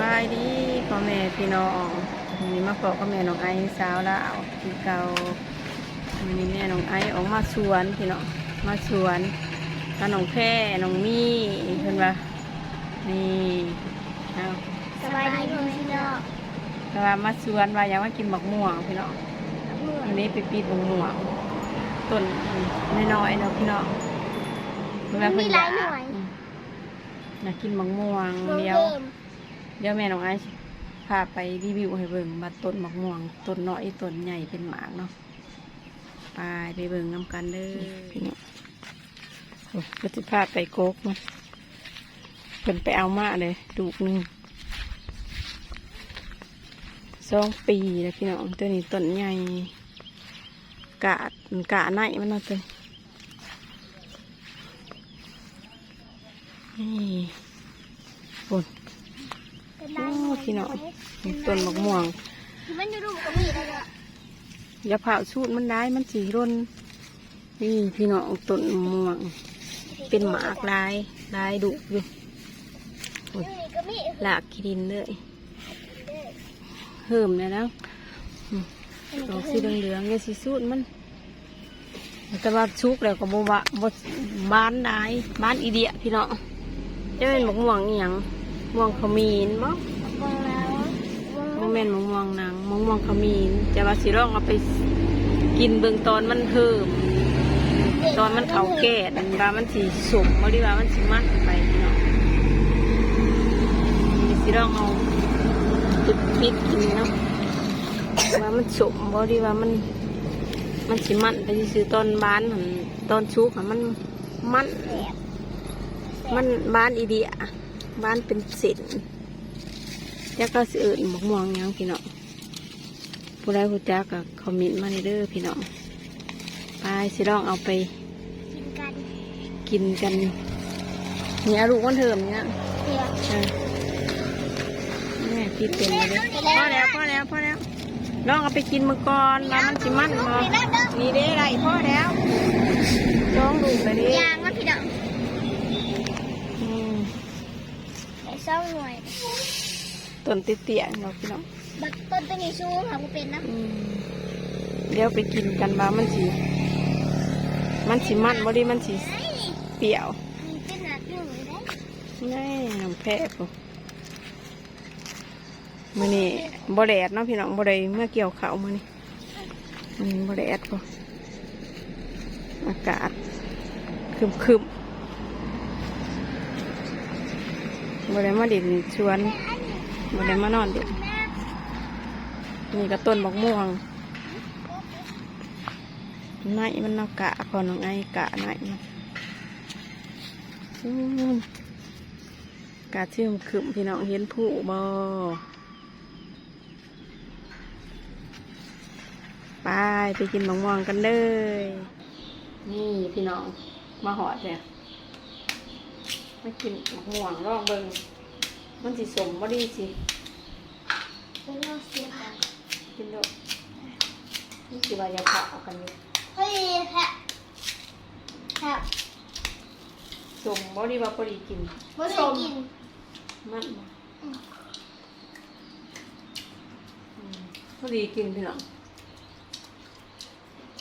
บายดีพ่อแม่พี่น้องวันนี้มาพบกับแม่น้องไอสาวลาวคือเก่าวันนี้แม่น้องไอออกมาสวนพี่น้องมาสวนกับน้องแพร่น้องมี่เพิ่นว่านี่เอาสบายดีพ่อแม่พี่น้องแต่ว่ามาสวนว่าอยากมากินบักม่วงพี่น้องวันนี้ไปปีดบักม่วงต้นน้อยๆเนาะพี่น้องเพิ่นว่าเพิ่นอยากอืมอยากกินบักม่วงน้องเดีเดิยวม เดี๋ยวแม่น้องไอซ์พาไปรีวิวให้เบิ่งบัดต้นมะม่วงต้นน้อยต้นใหญ่เป็นหมากเนาะไปไปเบิ่งน้ำกันเด้อพี่น้องโอ้ก็จะพาไปโกกมาเพิ่นไปเอามาเลยดูกนึงสองปีแล้วพี่น้องตัวนี้ต้นใหญ่กาดกาไหนมันเนาะตัวนี่โอ้ยเป็น โอ้ลายหน่อยพี่น้องต้นมะม่วงมันอยู่รูปกับมีอะไรอะอย่าเผาสูตรมันได้มันสีร่นนี่พี่น้องต้นมะม่วง เป็นหมากลายลายดุอยู่หลากขีดินเลยเพิ่มเลยนะดอกสีเหลืองๆเนี่ยสีสูตรมันแต่ว่าชุกแล้วก็บบะบบ้านได้บ้านอีเดียพี่น้องจะเป็นหมะม่วงอหย่าง ม่วงขมิ้นบ่กองแล้วโมเมนมะม่วงหนังมะม่วงขมิ้นจะว่าสิร้องเอาไปกินเบื้องตอนมันเพิ่มตอนมันเขาแก่อันว่ามันสีสุกบ่ดีว่ามันสิมันไปพี่น้องนี่สิลองเอาตุดปิดกินเนาะว่ามันสุกบ่ดีว่ามัน มันสิมันไปซื้อตอนบ้านหั่นตอนชุกหั่นมันมันมันบ้านอีเดีย บ้านเป็นเศษแล้วก็สิเอิญหมกม่วงหยังพี่น้องผู้ใดผู้จักก็คอมเมนต์มาในเด้อพี่น้องไปสิลองเอาไป กินกันกินกันเนี่ยลูกมันเทิมเนี่ยเดี๋ยวเออแม่คิดเป็นเลยเด้อพอแล้วพอแล้วพอแล้วลองเอาไปกินมือก่อนว่ามันสิมันบ่นี่เด้ไรพอแล้วลองดูไปดิยางมันพี่น้อง อืม ใส่ซ่องหน่วยต้นเตี้ยๆเนาะพี่น้องบักต้นตัวนี้สูงค่ะกูเป็นนะอืมเดี๋ยวไปกินกันว่ามันสิมันสิมันบ่ดีมันสิเปรี้ยวมีเป็นหนักอยู่เลยได้นี่น้ำแพะปุ๊มื้อนี้บ่แดดเนาะพี่น้องบ่ได้เมื่อเกี่ยวข้าวมื้อนี้มันบ่แดดปุ๊อากาศครึมๆ บ่ได้มาดินชวนบ่ได้มานอนเด็กนี่ก็ต้นบักม่วงไนมันนากะพอน้องไอ้กะไนมันอืมกะชื่มขึ้มพี่น้องเห็นผู้บอไปไปกินบักม่วงกันเลยนี่พี่น้องมาหอดเนี่ย มากินบักม่วงลองเบิ่งมันสิสมบ่ดีสิเป็นเรื่องเสียกันกินโดดนี่สิว่าอย่าเผากันอยู่เฮ้ยแพะแพะสมบ่ดีว่าบ่ดีกินไม่เคยกินมันบ่อืมพอดีกินพี่น้อง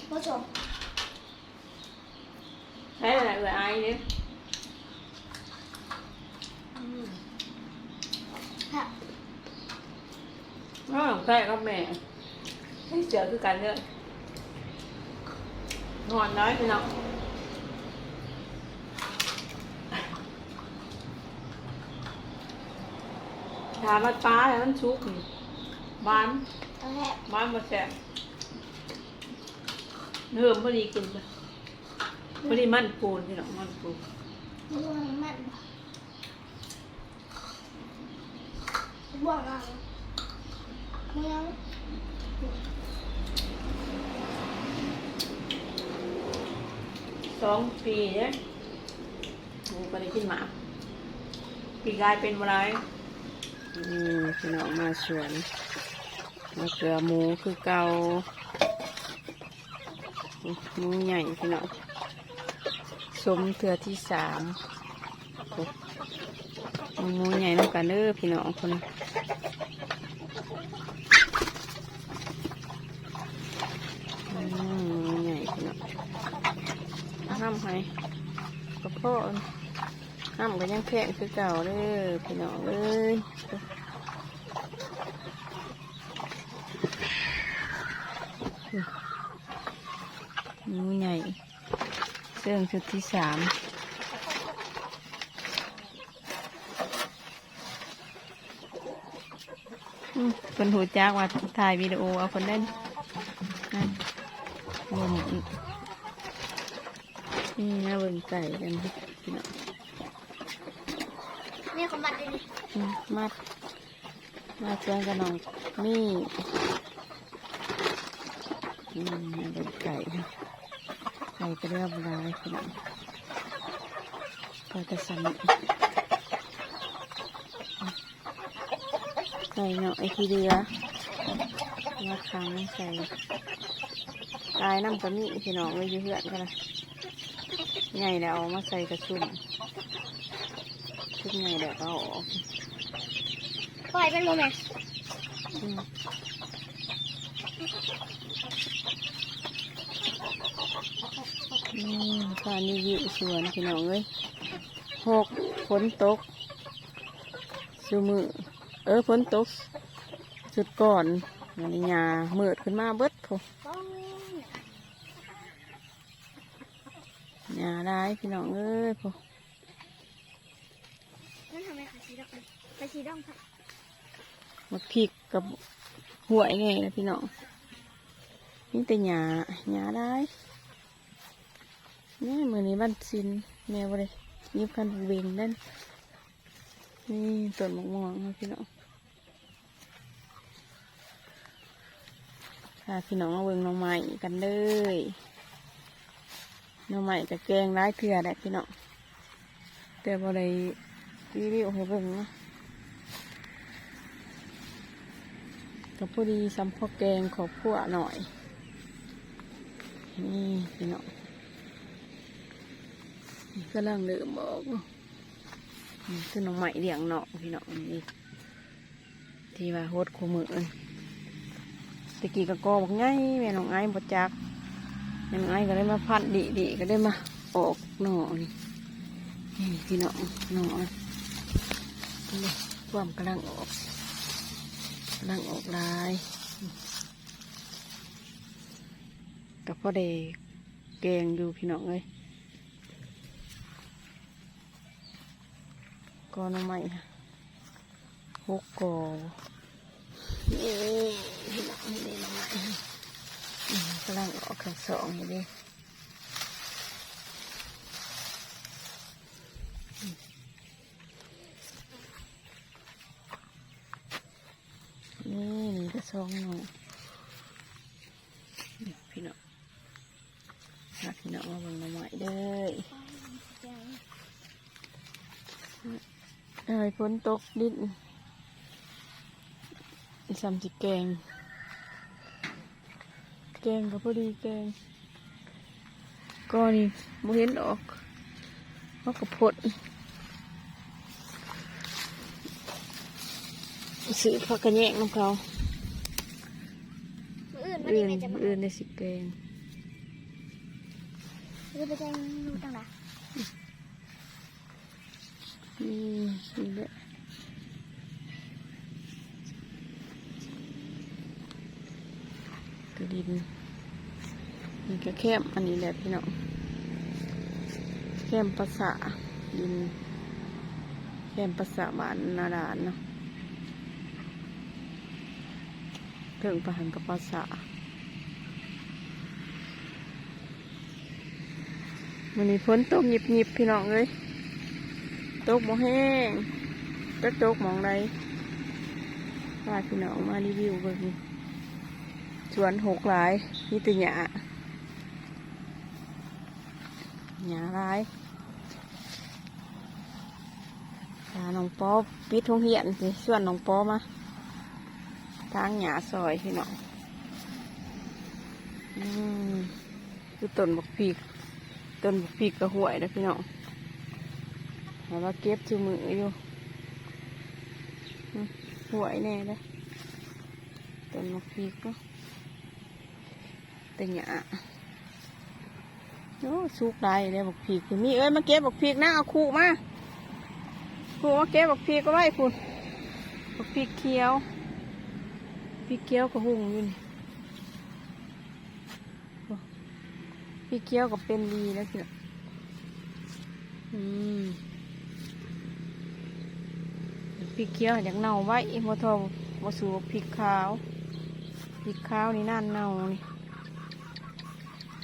ผู้ชมใช้อะไรเอ่ยไอ้เนี่ยอืม แพะ อ้าวใช่ครับแม่ให้เสือคือกันเลยนอนน้อยพี่น้องถามว่าปลาแล้วมันชุกนี่บ้านเอาแพะบ้านมาแสบเริ่มพอดีกินจ้ะพอดีมันปูนพี่น้องมันปูนดูให้มันบ่วงอะ เมืองสองปีเนี่ยหมูก็ได้กินหมาปีกายเป็นอะไรนี่พี่น้องมาสวนมาเกลือหมูคือเกาหมูใหญ่พี่น้องสมเถือที่สามหมูใหญ่น้ำกันเด้อพี่น้องคนอืมหมูใหญ่พี่น้อง น้ำให้กระเพาะน้ำก็ยังแข็งคือเก่าเด้อพี่น้องเอ้ยหมูใหญ่เสื่องชุดที่สามอืมคนหูจักว่าถ่ายวิดีโอเอาคนเล่นนั่นเบิ่ง นี่นะเบิ่งไก่กันพี่น้องนี่เขามัดเลยนี่อืมมัดมาเชื่องกันน้องนี่อืมมาเบิ่งไก่นะไก่ก็เรียบร้อยพี่น้องก็จะสมิใส่เนาะไอ้ทีเรือมาค้างใส่ตายน้ำกระมีพี่น้องไว้อยืเพื่อนกันนะ ใหญ่แล้วเอามาใส่กระชุ่มชุดใหญ่แล้วก็เอาออกปล่อยเป็นโมเมนต์อืมนี่ค่ะนี่วิวสวนพี่น้องเอ้ยหกฝนตกสูมือเออฝนตกสุดก่อนมันนี่ยาเมืดขึ้นมาเบิดพอยาได้พี่น้องเอ้ยพอนั่นทำไมขาชีดอกขาชีดอกค่ะมาพริกกับหัวไงนะพี่น้องนี่แต่หยาหยาได้นี่มือนี้บ้านซินแม่บ่ได้ยิบคันเวงนั่นนี่ต้นมะม่วงนะพี่น้องค่ะพี่น้องมาเบิ่งหน่อไม้กันเลย หน่อไม้กับแกงร้ายเถื่อแหละพี่น้องแต่บ่ได้รีวิวให้เบิ่งเนาะกับพอดีซ้ำพอแกงขอบขั่วหน่อย นี่พี่น้องนี่ก็ลังเดิมบอกนี่คือน้องใหม่เลี้ยงเนาะพี่น้องนี่ที่ว่าโฮดคู่มือตะกี้ก็กอบอกไงแม่น้องไอ้บดจัก แม่น้องไอ้ก็ได้มาพัดดีดีก็ได้มาออกหน่อนี่นี่พี่น้องหน่อนี่ความกำลังออกกำลังออกลายกับพ่อเด็กแกงอยู่พี่น้องเลยกอน้ำใหม่ค่ะหกกอนี่พี่น้องนี่น้ำใหม่ กำลังออกแค่สองอยู่ดินี่นี่ก็สองหนูนี่พี่น้องพาพี่น้องมาบิ่งน้ำใหม่เด้อเอ้ยฝนตกดินซ้ำสิแกง แกงก็พอดีแกงก็นี่บ่เห็นออกเขาก็พดซื้อผักกระแยงน้ำเขามืออื่นมันอื่นี่นแม่จะมาอื่นในสิแกงมือไปแจ้งลูกตั้งนะนี่นี่แหละกระ ดินนี่ก็แคมอันนี้แหละพี่น้องแคมภาษาดินแคมภาษาบ้านนาดานเนาะเพิ่งประหันกับภาษาวันนี้ฝนตกหยิบหยิบพี่น้องเลยตกหมอแห้งจะตกหมองใดพาพี่น้องมารีวิวเบิ่ง สวนหกหลายนี่ตัวหยาหยาหลายพาน้องปอปิดทงเหียนสิส่วนน้องปอมาทางหยาซอยพี่น้องอืมคือต้นบักพีกต้นบักพีกกระห่วยนะพี่น้องแต่ว่าเก็บชูมืออยู่อืมหวยแน่เลยต้นมะพริกเนาะ แต่หยาโอ้สุกได้เลยบักพริกมีเอ้ยมาเก็บบักพริกนะเอาคู่มาคู่มาเก็บบักพริกก็ไว้คุณบักพริกเขียวพริกเขียวก็หุ่งอยู่นี่พริกเขียวก็เป็นดีแล้วสิอืมพริกเขียวอยากเน่าไว้บ่ทองบ่สูพริกขาวพริกขาวนี่นั่นเน่านี่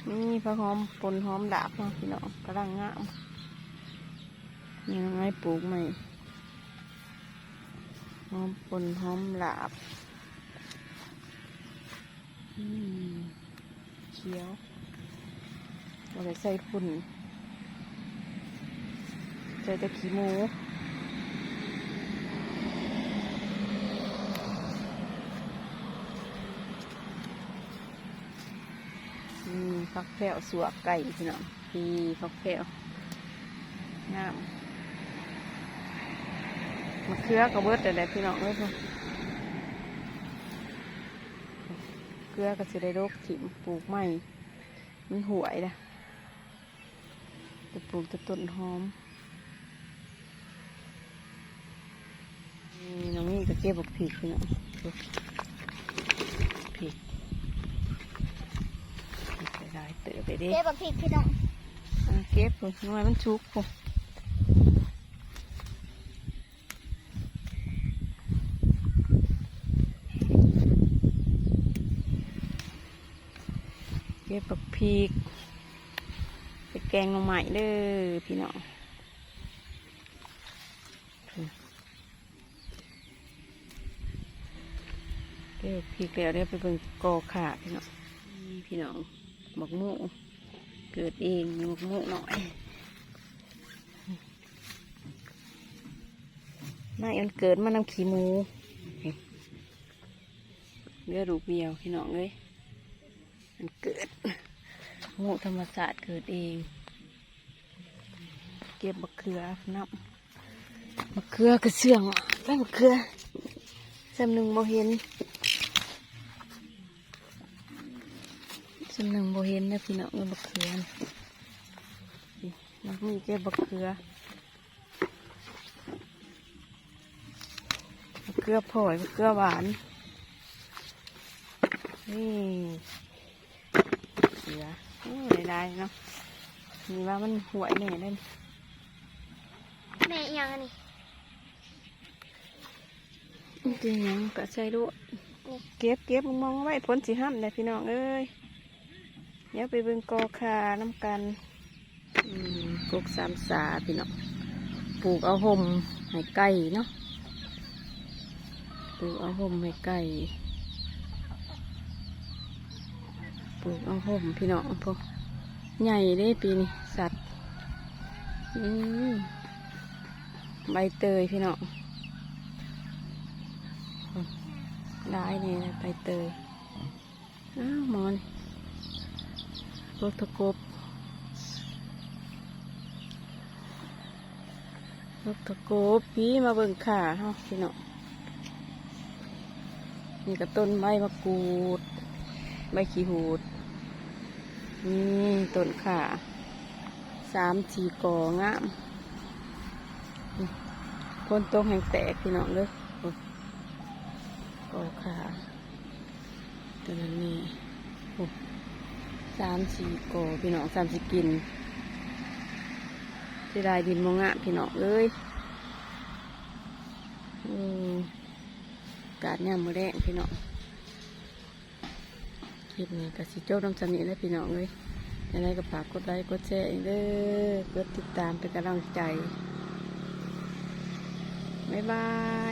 นี่ผักหอมปนหอมดาบเนาะพี่น้องกำลังงามยังไงปลูกใหม่หอมปนหอมหลาบอืมเขียวเราได้ใส่ฝุ่นใส่ต่ขี้หมู อืม ฟักแพรวสัวไก่พี่น้องพี่ฟักแพรวงามมะเขือก็เบิดแต่แหละพี่น้องเอ้ยพุ่นเกลือก็จะได้โรคถิ่มปลูกใหม่มันหวยนะจะปลูกแต่ต้นหอมนี่น้องนี่ก็เก็บบักผิกพี่น้องผิก ไปได้ เตอไปเด้เจ๊บักพริกพี่น้องอ่าเก็บพุ่นหน่วยมันชุกพุ่นเก็บปักพริกไปแกงลงใหม่เด้อพี่น้องเก็บพริกแล้วเดี๋ยวไปเบิ่งกอขาพี่น้องนี่พี่น้อง หมกมูเกิดเองมีหมกมูหน่อยนายอันเกิดมานำขี้หมูเลือดูกเบียวพี่น้องเลยมันเกิดหมูธรรมศาสตร์เกิดเอง เก็บบักเขือนับบักเขือกระเสื่องแป้งบักเขือจำหนึ่งบ่เห็น สำนึงโบเห็นนะพี่น้องเอ้ยบักเขือนี่มันมีแค่บักเขือบักเขือพลอยบักเขือหวาน นี่เขือโอ้ได้ได้เนาะนี่ว่ามันหวยแน่เลยแม่อีหยังอันนี้จริงยังกะใส่ด้วยนี่เก็บเก็บมองๆไว้พ้นสีห้ามเลยพี่น้องเอ้ย เดี๋ยวไปเบิ่งกอคาน้ำกันอืมกสามสาพี่น้องปลูกเอาห่มให้ไก่เนาะปลูกเอาห่มให้ไก่ปลูกเอาห่มพี่น้องพวกใหญ่ได้ปีนี้สัตว์อืมใบเตยพี่น้องได้เนี่ยนะไปเตยอ้าวมอน รถตะกบรถตะกบพี่มาเบิ่งขาเฮาพี่น้องนี่ก็ต้นใบมะกรูด ใบขี้หูด นี่ต้นขาสามสี่กองามพ้นตรงแห่งแตกพี่น้องเลยโอ้กอขาตัวนั้นนี่โอ้ สามสี่กอพี่น้องสามสิกินที่ได้ดินมองะพี่น้องเอ้ยกาดย่ำมือแดงพี่น้องคลิปนี้กับสิโจ้น้ำสนิทและพี่น้องเลยยังไงก็ฝากกดไลค์กดแชร์อีกเด้อกดติดตามเป็นกำลังใจบ๊ายบาย